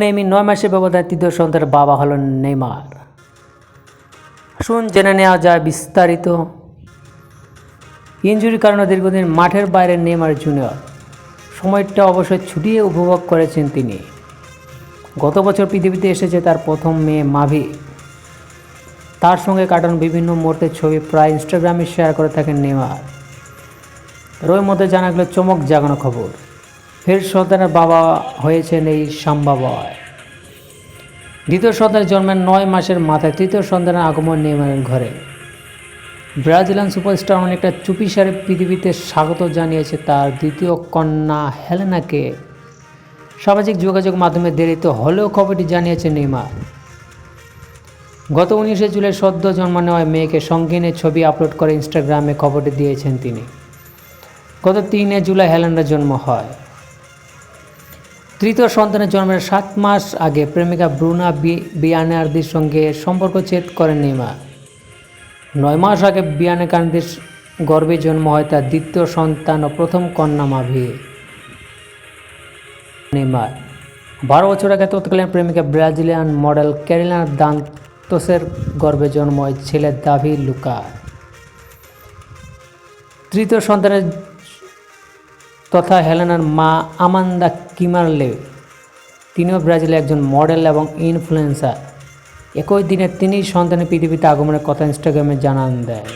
নেইমি নয় মাসের ব্যবধানে তৃতীয় সন্তানের বাবা হলেন নেইমার। আসুন, জেনে নেওয়া যায় বিস্তারিত। ইঞ্জুরির কারণে দীর্ঘদিন মাঠের বাইরে নেইমার জুনিয়র। সময়টা অবশ্যই ছুটিয়ে উপভোগ করেছেন তিনি। গত বছর পৃথিবীতে এসেছে তার প্রথম মেয়ে মাভি। তার সঙ্গে কাটানো বিভিন্ন মুহূর্তের ছবি প্রায় ইনস্টাগ্রামে শেয়ার করে থাকেন নেইমার। এর মধ্যে জানা গেল চমক জাগানো খবর। ফের সন্তানের বাবা হয়েছেন এই সাম্বা বয় দ্বিতীয় সন্তানের জন্মের নয় মাসের মাথায় তৃতীয় সন্তানের আগমন নেইমারের ঘরে। ব্রাজিলিয়ান সুপারস্টার অনেকটা চুপিসারে পৃথিবীতে স্বাগত জানিয়েছে তার দ্বিতীয় কন্যা হেলেনাকে। সামাজিক যোগাযোগ মাধ্যমে দেরিত হলেও খবরটি জানিয়েছে নেইমার। গত উনিশে জুলাই সদ্য জন্ম নেওয়া মেয়েকে সঙ্গে নিয়ে ছবি আপলোড করে ইনস্টাগ্রামে খবরটি দিয়েছেন তিনি। গত তিনে জুলাই হেলেনার জন্ম হয়। তৃতীয় সন্তানের জন্মের সাত মাস আগে প্রেমিকা ব্রুনা বিয়ানার্দির সঙ্গে সম্পর্ক ছেদ করেন নেইমার। নয় মাস আগে বিয়ানাকান্দির গর্ভে জন্ম হয় তার দ্বিতীয় সন্তান ও প্রথম কন্যা মাভি নেইমার। বারো বছর আগে তৎকালীন প্রেমিকা ব্রাজিলিয়ান মডেল ক্যারিনা দান্তোসের গর্ভে জন্ম হয় ছেলে দাভি লুকা। তৃতীয় সন্তানের তথা হেলেনার মা আমান্দা কিমারলে। তিনিও ব্রাজিলে একজন মডেল এবং ইনফ্লুয়েন্সার। একই দিনে তিনি সন্তানের পৃথিবীতে আগমনের কথা ইনস্টাগ্রামে জানান দেয়।